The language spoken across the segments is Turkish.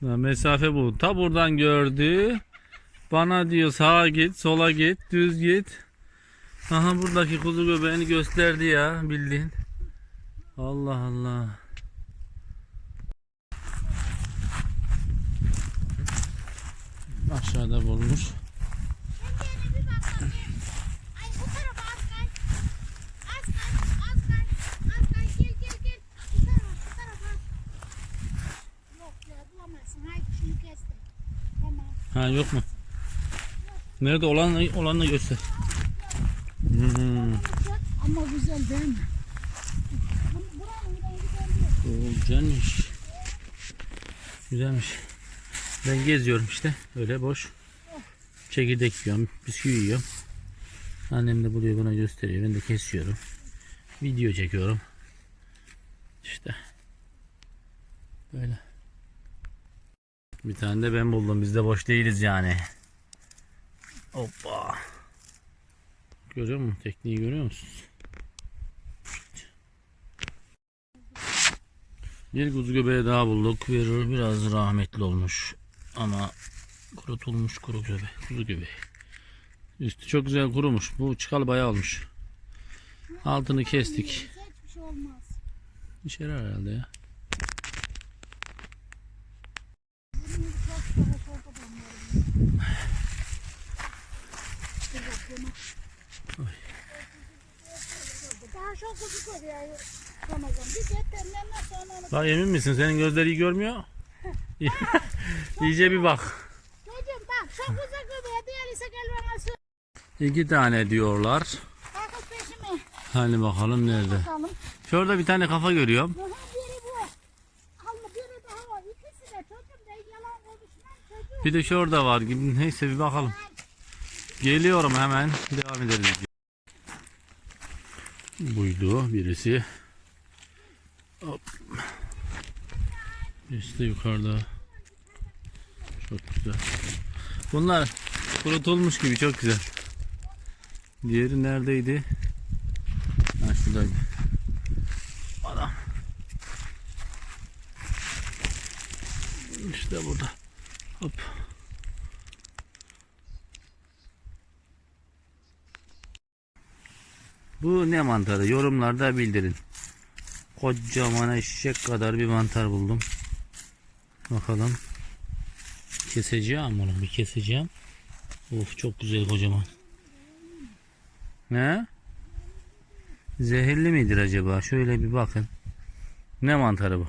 Mesafe bu. Ta buradan gördü. Bana diyor sağa git, sola git, düz git. Aha buradaki kuzu göbeğini gösterdi ya bildiğin. Allah Allah. Aşağıda bulmuş. Ha yok mu? Nerede olan olanı göster. Hmm. Ama güzel değil mi? Oo, güzelmiş. Güzelmiş. Ben geziyorum işte. Öyle boş. Çekirdek yiyorum. Bisküvi yiyorum. Annem de buluyor bana gösteriyor. Ben de kesiyorum. Video çekiyorum. İşte. Böyle. Bir tane de ben buldum. Biz de boş değiliz yani. Hoppa. Görüyor musun? Tekniği görüyor musunuz? Bir kuzu göbeği daha bulduk. Bir, biraz rahmetli olmuş. Ama kurutulmuş kuru göbeği. Kuzu göbeği. Üstü çok güzel kurumuş. Bu çıkalı bayağı olmuş. Altını kestik. Hiçbir şey olmaz. Yarar herhalde ya. Bunu çok çok çok adamlarım. Dur bakayım. Çok kuzu koyuyor. Ramazan. Bir de temlenme sonra Bak emin misin? Senin gözleri iyi görmüyor. İyice bir bak. Çocuğum bak çok uzak göbeğe diğerisi gel bana söyle. İki tane diyorlar. Bakın peşime. Hani bakalım nerede? Bakalım. Şurada bir tane kafa görüyorum. Daha biri bu. Allah biri daha var. İkisi de çocuğum da yalan konuşmam çocuğum. Bir de şurada var gibi. Neyse bir bakalım. Geliyorum hemen. Devam ederiz. Buydu birisi. Hop. İşte yukarıda. Çok güzel. Bunlar kurutulmuş gibi çok güzel. Diğeri neredeydi? Ha şuradaydı. Adam. İşte burada. Hop. Bu ne mantarı? Yorumlarda bildirin. Kocaman eşek kadar bir mantar buldum. Bakalım. Keseceğim onu bir keseceğim. Of çok güzel kocaman. Ne? Zehirli midir acaba? Şöyle bir bakın. Ne mantarı bu?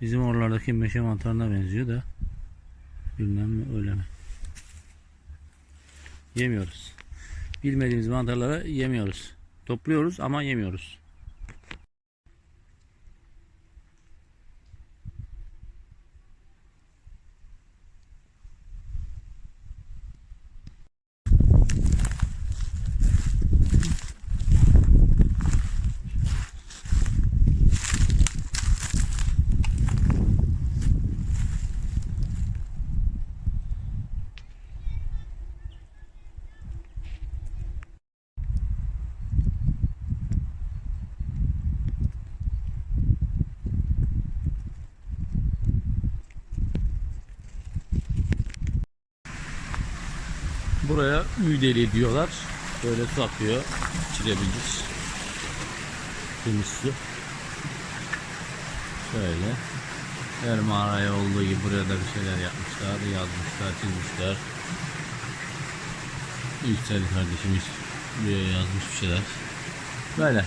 Bizim oralardaki meşe mantarına benziyor da. Bilmem mi öyle mi? Yemiyoruz. Bilmediğimiz mantarları yemiyoruz. Topluyoruz ama yemiyoruz. Buraya üydeli diyorlar. Böyle su akıyor. İçilebilir. Temiz su. Şöyle. Her mağaraya olduğu gibi buraya da bir şeyler yapmışlar. Yazmışlar, çizmişler. Yüksel kardeşimiz buraya yazmış bir şeyler. Böyle.